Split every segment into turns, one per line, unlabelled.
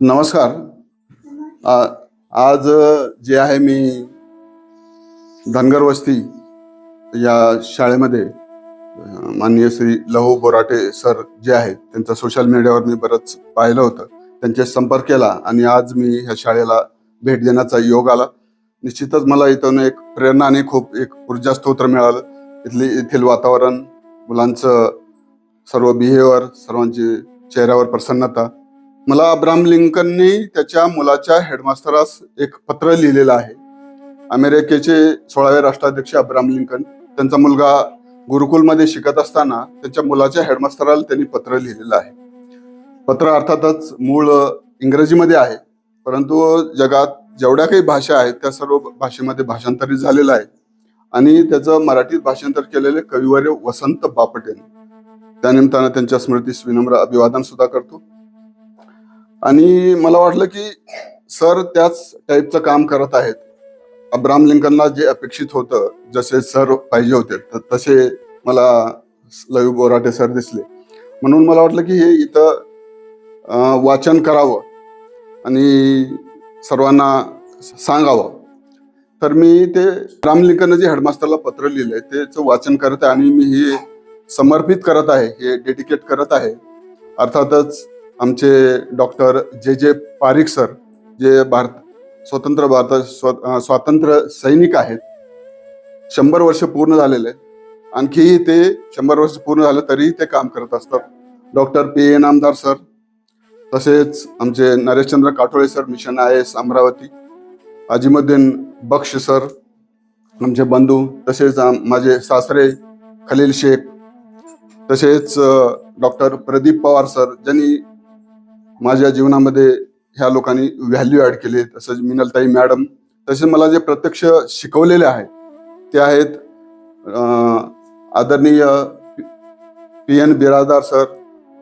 नमस्कार. आ- आज जे आहे मी धनगर वस्ती या शाळेमध्ये माननीय श्री लहू बोराटे सर जे आहेत त्यांचा सोशल मीडियावर मी बरंच पाहिलं होतं. त्यांच्या संपर्क केला आणि आज मी ह्या शाळेला भेट देण्याचा योग आला. निश्चितच मला इथून एक प्रेरणा आणि खूप एक ऊर्जा स्तोत्र मिळालं. इथली येथील वातावरण मुलांचं सर्व बिहेवियर सर्वांची चेहऱ्यावर प्रसन्नता मला अब्राम लिंकननी त्याच्या मुलाच्या हेडमास्टरास एक पत्र लिहिलेलं आहे. अमेरिकेचे सोळावे राष्ट्राध्यक्ष अब्राम लिंकन त्यांचा मुलगा गुरुकुलमध्ये शिकत असताना त्यांच्या मुलाच्या हेडमास्टराला त्यांनी पत्र लिहिलेलं आहे. पत्र अर्थातच मूळ इंग्रजीमध्ये आहे परंतु जगात जेवढ्या काही भाषा आहेत त्या सर्व भाषेमध्ये भाषांतरित झालेलं आहे. आणि त्याचं मराठीत भाषांतर केलेले कविवर्य वसंत बापट यांनी त्यानिमित्तानं त्यांच्या स्मृतीस विनम्र अभिवादन सुद्धा करतो. आणि मला वाटलं की सर त्याच टाईपचं काम करत आहेत. अब्राम लिंकनला जे अपेक्षित होतं जसे सर पाहिजे होते तर तसे मला लवी बोराटे सर दिसले. म्हणून मला वाटलं की हे इथं वाचन करावं आणि सर्वांना सांगावं. तर मी ते राम जे हेडमास्टरला पत्र लिहिलंय त्याचं वाचन करत आहे आणि मी हे समर्पित करत आहे हे डेडिकेट करत आहे. अर्थातच आमचे डॉक्टर जे जे पारिक सर जे भारत स्वतंत्र भारत स्व स्वातंत्र्य सैनिक आहेत शंभर वर्ष पूर्ण झालेले. आणखीही ते शंभर वर्ष पूर्ण झालं तरीही ते काम करत असतात. Doctor P N Amdar sir तसेच आमचे Nareshchandra Kathole sir mission I S Amravati. Ajimuddin Baksh sir आमचे बंधू तसेच माझे सासरे खलील शेख तसेच डॉक्टर प्रदीप पवार सर ज्यांनी माझ्या जीवनामध्ये ह्या लोकांनी व्हॅल्यू ॲड केली तसंच मिनलताई मॅडम तसेच मला जे प्रत्यक्ष शिकवलेले आहेत ते आहेत आदरणीय P N Biradar sir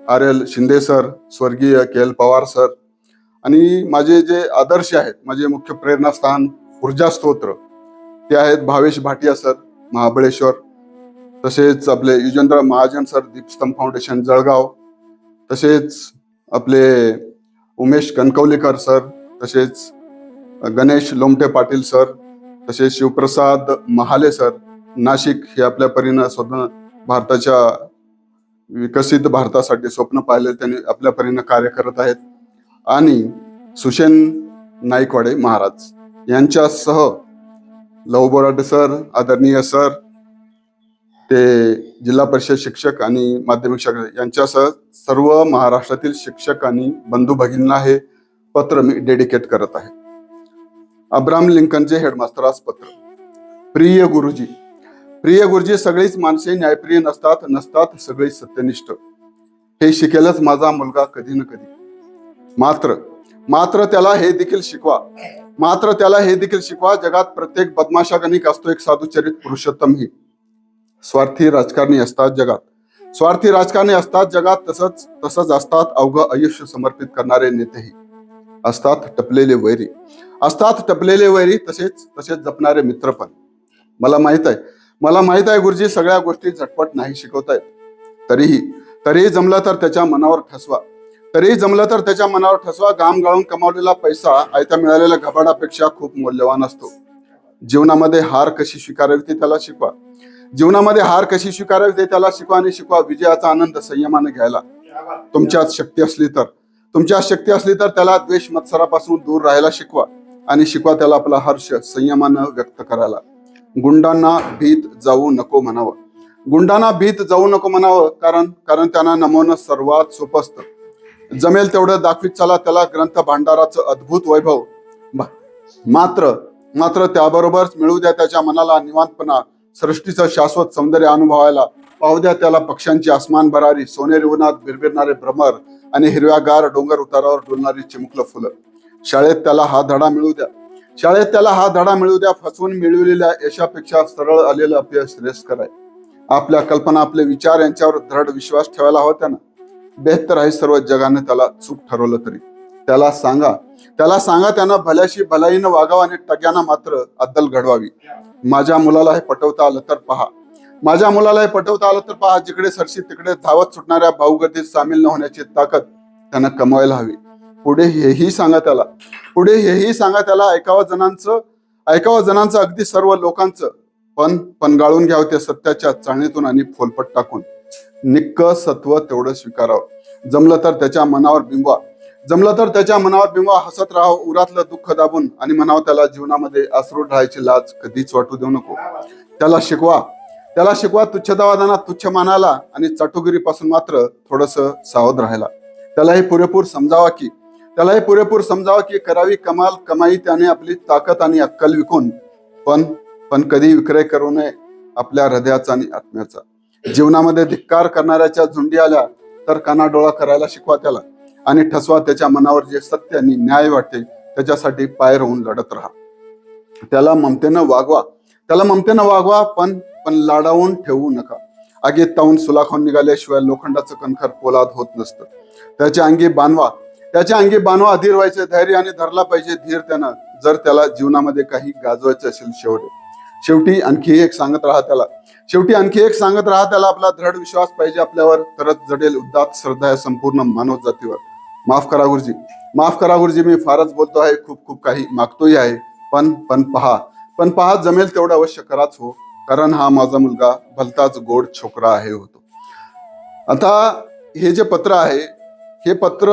R L Shinde sir स्वर्गीय के एल पवार सर आणि माझे जे आदर्श आहेत माझे मुख्य प्रेरणास्थान ऊर्जा स्तोत्र ते आहेत भावेश भाटिया सर महाबळेश्वर तसेच आपले युजेंद्र महाजन सर दीपस्तंभ फाउंडेशन जळगाव तसेच आपले उमेश कणकवलीकर सर तसेच गणेश लोमटे पाटील सर तसेच शिवप्रसाद महाले सर नाशिक हे आपल्या परीनं स्वतः भारताच्या विकसित भारतासाठी स्वप्न पाहिले त्यांनी आपल्या परीनं कार्य करत आहेत. आणि सुशेन नाईकवाडे महाराज यांच्यासह लव बोराटे सर आदरणीय सर ते जिल्हा परिषद शिक्षक आणि माध्यमिक शिक्षक यांच्यासह सर्व महाराष्ट्रातील शिक्षक आणि बंधू भगिनींना हे पत्र मी डेडिकेट करत आहे. अब्राम लिंकनचे हेडमास्तरास पत्र. प्रिय गुरुजी प्रिय गुरुजी सगळीच माणसे न्यायप्रिय नसतात नसतात सगळी सत्यनिष्ठ. हे शिकेलच माझा मुलगा कधी ना कधी. मात्र मात्र त्याला हे देखील शिकवा. मात्र त्याला हे देखील शिकवा जगात प्रत्येक बदमाशागणिक असतो एक साधुचरित पुरुषोत्तम ही. स्वार्थी राजकारणी असतात जगात. स्वार्थी राजकारणी असतात जगात तसंच तसंच असतात अवघं आयुष्य समर्पित करणारे नेतेही. असतात टपलेले वैरी. असतात टपलेले वैरी तसेच तसेच जपणारे मित्र पण. मला माहीत आहे. मला माहीत आहे गुरुजी सगळ्या गोष्टी झटपट नाही शिकवतायत तरीही तरीही जमलं तर त्याच्या मनावर ठसवा. तरीही जमलं तर त्याच्या मनावर ठसवा. गाम गाळून कमावलेला पैसा आयत्या मिळालेल्या घबाडापेक्षा खूप मौल्यवान असतो. जीवनामध्ये हार कशी स्वीकारावी ती त्याला शिकवा. जीवनामध्ये हार कशी स्वीकारावी ते त्याला शिकवा आणि शिकवा. विजयाचा आनंद संयमाने घ्यायला. तुमच्यात शक्ती असली तर. तुमच्यात शक्ती असली तर त्याला द्वेष मत्सरापासून दूर राहायला शिकवा आणि शिकवा त्याला आपला हर्ष संयमानं व्यक्त करायला. गुंडांना भीत जाऊ नको म्हणावं. गुंडांना भीत जाऊ नको म्हणावं कारण कारण त्यांना नमवणं सर्वात सोपं असतं जमेल तेवढं दाखवीत चला त्याला ग्रंथ भांडाराचं अद्भुत वैभव. मात्र मात्र त्याबरोबरच मिळू द्या त्याच्या मनाला निवांतपणा. सृष्टीचं शाश्वत सौंदर्य अनुभवायला पाहू द्या त्याला पक्ष्यांची आसमान भरारी सोनेरी उन्हात बिरबिरणारे भ्रमर आणि हिरव्यागार डोंगर उतारावर डोलणारी चिमुकलं फुलं. शाळेत त्याला हा धडा मिळू द्या. शाळेत त्याला हा धडा मिळू द्या फसवून मिळविलेल्या यशापेक्षा सरळ आलेलं अपयश श्रेष्ठकर आहे. आपल्या कल्पना आपले विचार यांच्यावर दृढ विश्वास ठेवायला हवा त्यानं. बेहतर आहे सर्व जगाने त्याला चूक ठरवलं तरी. त्याला सांगा. त्याला सांगा त्यानं भल्याशी भलाईनं वागावं आणि टग्यांना मात्र अद्दल घडवावी. माझ्या मुलाला हे पटवता आलं तर पहा. माझ्या मुलाला हे पटवता आलं तर पहा जिकडे सरशी तिकडे धावत सुटणाऱ्या भाऊगतीत सामील न होण्याची ताकद त्यांना कमवायला हवी. पुढे हेही सांगा त्याला. पुढे हेही सांगा त्याला ऐकावं जणांचं ऐकावं जणांचं अगदी सर्व लोकांचं. पण पण गाळून घ्यावं त्या सत्याच्या चाळणीतून आणि फोलपट टाकून. निक्क सत्व तेवढं स्वीकारावं. जमलं तर त्याच्या मनावर बिंबवा. जमलं तर त्याच्या मनावर बिंबा हसत राहो उरातलं दुःख दाबून आणि म्हणावं त्याला जीवनामध्ये अश्रू राहायची लाज कधीच वाटू देऊ नको. त्याला शिकवा. त्याला शिकवा तुच्छतावादांना तुच्छ मानायला आणि चाटुगिरीपासून मात्र थोडस सावध राहायला. त्यालाही पुरेपूर समजावा की त्यालाही पुरेपूर समजावा की करावी कमाल कमाई त्याने आपली ताकद आणि अक्कल विकून पण पण कधी विक्रय करू नये आपल्या हृदयाचा आणि आत्म्याचा. जीवनामध्ये धिक्कार करणाऱ्याच्या झुंडी आल्या तर कानाडोळा करायला शिकवा त्याला. आणि ठसवा त्याच्या मनावर जे सत्य आणि न्याय वाटते त्याच्यासाठी पाय राहून लढत राहा. त्याला ममतेनं वागवा. त्याला ममतेनं वागवा पण पण लाडावून ठेवू नका. आगीत तावून सुलाखून निघाल्याशिवाय लोखंडाचं कणखर पोलाद होत नसतं. त्याच्या अंगी बांधवा. त्याच्या अंगी बांधवा अधीर व्हायचे धैर्य आणि धरला पाहिजे धीर त्यानं जर त्याला जीवनामध्ये काही गाजवायचं असेल शेवटी. शेवटी आणखी एक सांगत राहा त्याला. शेवटी आणखी एक सांगत राहा त्याला आपला दृढ विश्वास पाहिजे आपल्यावर. तरच जडेल उद्दात श्रद्धा या संपूर्ण मानव जातीवर माफ करा गुरुजी. माफ करा गुरुजी मी फारच बोलतो आहे खूप खूप काही मागतोही आहे. पण पण पहा. पण पहा जमेल तेवढं अवश्य कराच हो. कारण हा माझा मुलगा भलताच गोड छोकरा आहे होतो. आता हे जे पत्र आहे हे पत्र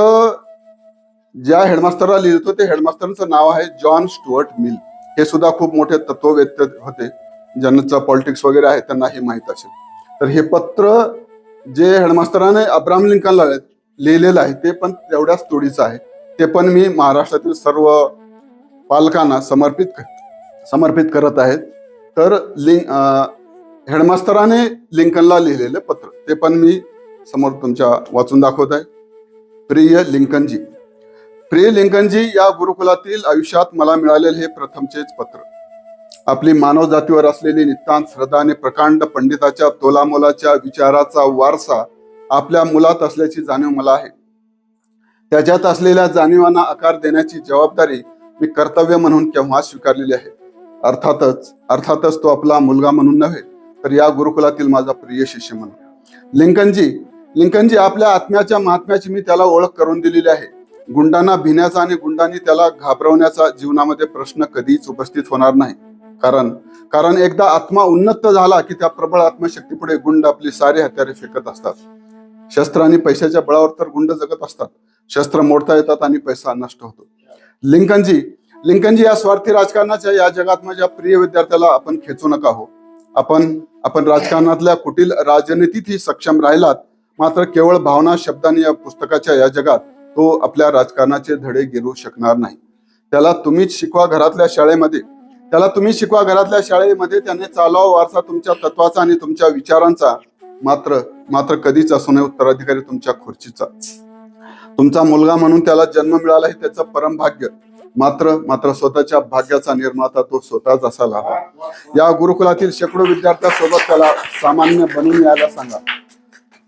ज्या हेडमास्टरला होतं ते हेडमास्टरचं नाव आहे जॉन स्टुअर्ट मिल. हे सुद्धा खूप मोठे तत्ववेत्ते होते. ज्यांचं पॉलिटिक्स वगैरे आहे त्यांना हे माहीत असेल. तर हे पत्र जे हेडमास्टराने अब्राम लिंकनला लिहिलेलं आहे ते पण तेवढ्याच तोडीचं आहे. ते पण मी महाराष्ट्रातील सर्व पालकांना समर्पित समर्पित करत आहेत. तर लिंक हेडमास्तराने लिंकनला लिहिलेलं पत्र ते पण मी समोर तुमच्या वाचून दाखवत आहे. प्रिय लिंकनजी प्रिय लिंकनजी या गुरुकुलातील आयुष्यात मला मिळालेले हे प्रथमचेच पत्र. आपली मानव जातीवर असलेली नितांत श्रद्धा आणि प्रकांड पंडिताच्या तोलामोलाच्या विचाराचा वारसा आपल्या मुलात असल्याची जाणीव मला आहे. त्याच्यात असलेल्या जाणीवांना आकार देण्याची जबाबदारी मी कर्तव्य म्हणून केव्हा स्वीकारलेली आहे? अर्थातच अर्थातच तो आपला मुलगा म्हणून नव्हे तर या गुरुकुलातील माझा प्रिय शिष्य म्हणून. लिंकनजी लिंकनजी आपल्या आत्म्याच्या महात्म्याची मी त्याला ओळख करून दिलेली आहे. गुंडांना भिण्याचा आणि गुंडांनी त्याला घाबरवण्याचा जीवनामध्ये प्रश्न कधीच उपस्थित होणार नाही. कारण कारण एकदा आत्मा उन्नत झाला की त्या प्रबळ आत्मशक्तीपुढे गुंड आपली सारी हत्यारे फेकत असतात. शस्त्र आणि पैशाच्या बळावर तर गुंड जगत असतात. शस्त्र मोडता येतात आणि पैसा नष्ट होतो. लिंकनजी लिंकनजी या स्वार्थी राजकारणाच्या या जगात माझ्या प्रिय विद्यार्थ्याला आपण खेचू नका हो. आपण आपण राजकारणातल्या कुटील राजनीतीतही सक्षम राहिलात. मात्र केवळ भावना शब्दांनी या पुस्तकाच्या या जगात तो आपल्या राजकारणाचे धडे गिरू शकणार नाही. त्याला तुम्हीच शिकवा घरातल्या शाळेमध्ये. त्याला तुम्ही शिकवा घरातल्या शाळेमध्ये. त्याने चालवा वारसा तुमच्या तत्वाचा आणि तुमच्या विचारांचा. मात्र मात्र कधीच असू नये उत्तराधिकारी तुमच्या खुर्चीचा. तुमचा मुलगा म्हणून त्याला जन्म मिळाला हे त्याचं परम भाग्य. मात्र मात्र स्वतःच्या भाग्याचा निर्माता तो स्वतःच असायला हवा. या गुरुकुलातील शेकडो विद्यार्थ्यांसोबत त्याला सामान्य बनून यायला सांगा.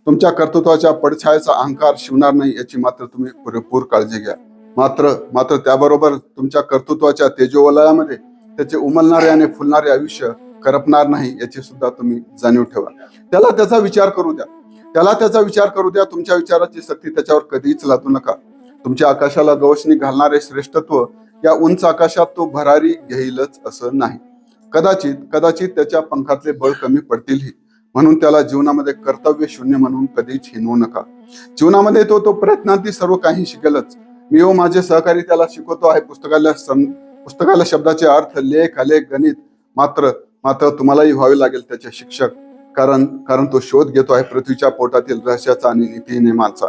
तुमच्या कर्तृत्वाच्या पडछायेचा अहंकार शिवणार नाही याची मात्र तुम्ही पुरेपूर काळजी घ्या. मात्र मात्र त्याबरोबर तुमच्या कर्तृत्वाच्या तेजोवलयामध्ये त्याचे उमलणारे आणि फुलणारे आयुष्य करपणार नाही याची सुद्धा तुम्ही जाणीव ठेवा. त्याला त्याचा विचार करू द्या. त्याला त्याचा विचार करू द्या. तुमच्या विचाराची सक्ती त्याच्यावर कधीच लादू नका. तुमच्या आकाशाला गवसणी घालणारे श्रेष्ठत्व या उंच आकाशात तो भरारी घेईलच असं नाही. कदाचित कदाचित त्याच्या पंखातले बळ कमी पडतीलही. म्हणून त्याला जीवनामध्ये कर्तव्य शून्य म्हणून कधीच हिनवू नका. जीवनामध्ये तो तो प्रयत्नांती सर्व काही शिकेलच. मी व माझे सहकारी त्याला शिकवतो आहे. पुस्तकाला पुस्तकाला शब्दाचे अर्थ लेख आलेख गणित मात्र मात्र तुम्हालाही व्हावे लागेल त्याचे शिक्षक. कारण कारण तो शोध घेतो आहे पृथ्वीच्या पोटातील रहस्याचा आणि नीती नियमांचा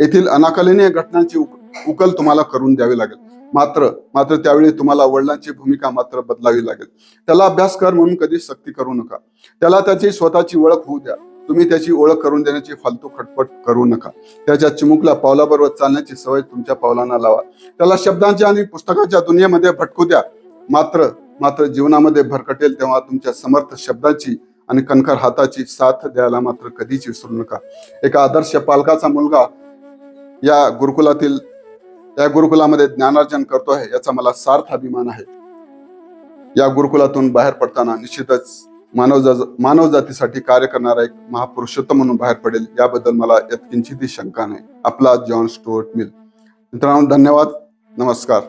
येथील अनाकलनीय घटनांची उक- उकल तुम्हाला करून द्यावी लागेल. मात्र मात्र त्यावेळी तुम्हाला वडिलांची भूमिका मात्र बदलावी लागेल. त्याला अभ्यास कर म्हणून कधी सक्ती करू नका. त्याला त्याची स्वतःची ओळख होऊ द्या. तुम्ही त्याची ओळख करून देण्याची फालतू खटपट करू नका. त्याच्या चिमुकला पावलाबरोबर चालण्याची सवय तुमच्या पावलांना लावा. त्याला शब्दांच्या आणि पुस्तकाच्या दुनियेमध्ये भटकू द्या. मात्र मात्र जीवनामध्ये भरकटेल तेव्हा तुमच्या समर्थ शब्दाची आणि कणखर हाताची साथ द्यायला मात्र कधीच विसरू नका. एका आदर्श पालकाचा मुलगा या गुरुकुलातील या गुरुकुलामध्ये ज्ञानार्जन करतो आहे याचा मला सार्थ अभिमान आहे. या गुरुकुलातून बाहेर पडताना निश्चितच मानव जा- मानव जातीसाठी कार्य करणारा एक महापुरुषोत्तम म्हणून बाहेर पडेल याबद्दल मला यात किंचितही शंका नाही. आपला जॉन स्टुअर्ट मिल. मित्रांनो धन्यवाद. नमस्कार.